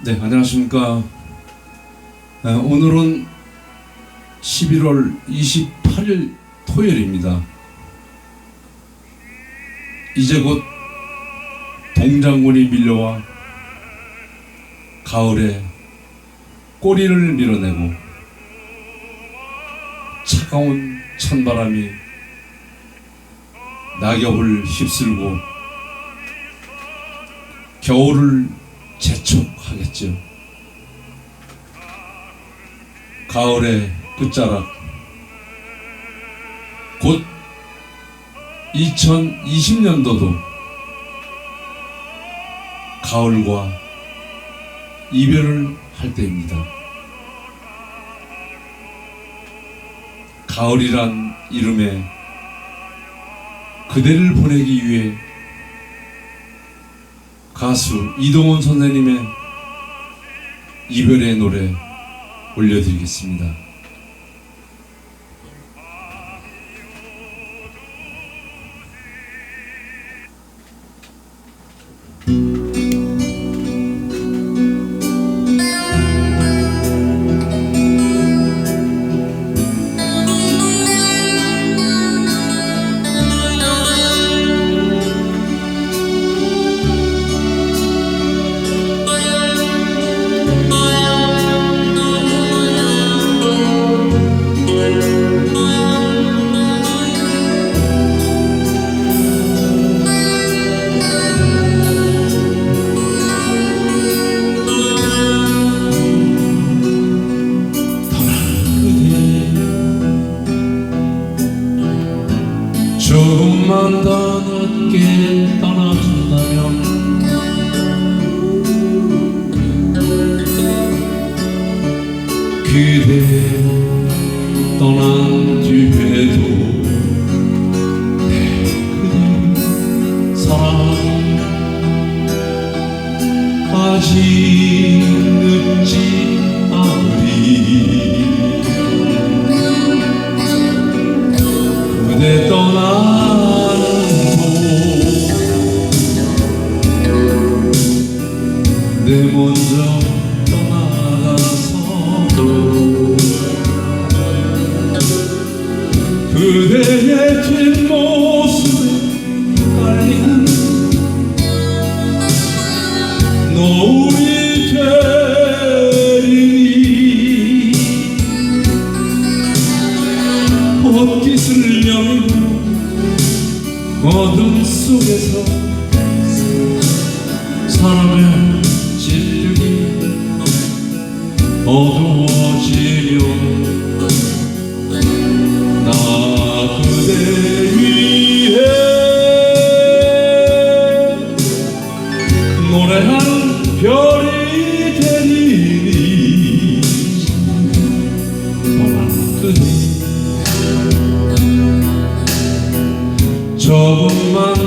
네, 안녕하십니까. 아, 오늘은 11월 28일 토요일입니다. 이제 곧 동장군이 밀려와 가을에 꼬리를 밀어내고 차가운 찬바람이 낙엽을 휩쓸고 겨울을 재촉하겠죠. 가을의 끝자락 곧 2020년도도 가을과 이별을 할 때입니다. 가을이란 이름에 그대를 보내기 위해 가수 이동원 선생님의 이별의 노래 올려드리겠습니다. 더 늦게 떠나준다면. 그대 떠난 뒤에도 내 그대를 사랑하니 아직 늦지 않으리. 그대 떠나 내 먼저 떠나가서 그대의 뒷모습에 깔리는 노을이 꽃깃을 여미고 어둠 속에서 별이 되리니. 그대. 조금만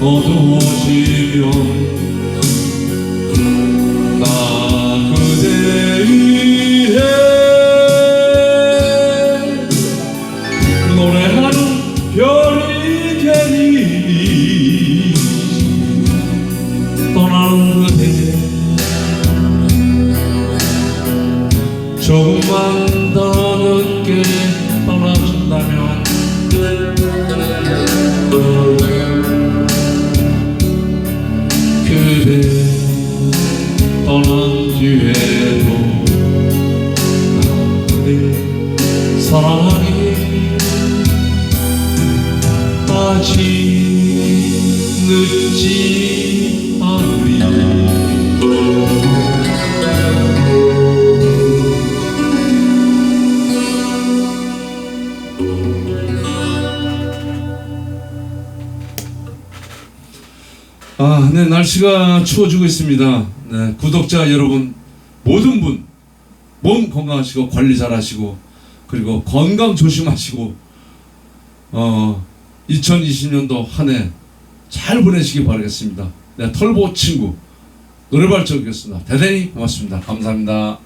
어두워지면 아, 네, 날씨가 추워지고 있습니다. 네, 구독자 여러분, 모든 분, 몸 건강하시고, 관리 잘 하시고, 그리고 건강 조심하시고, 어, 2020년도 한 해 잘 보내시기 바라겠습니다. 네, 털보 친구, 노래발전이었습니다. 대단히 고맙습니다. 감사합니다.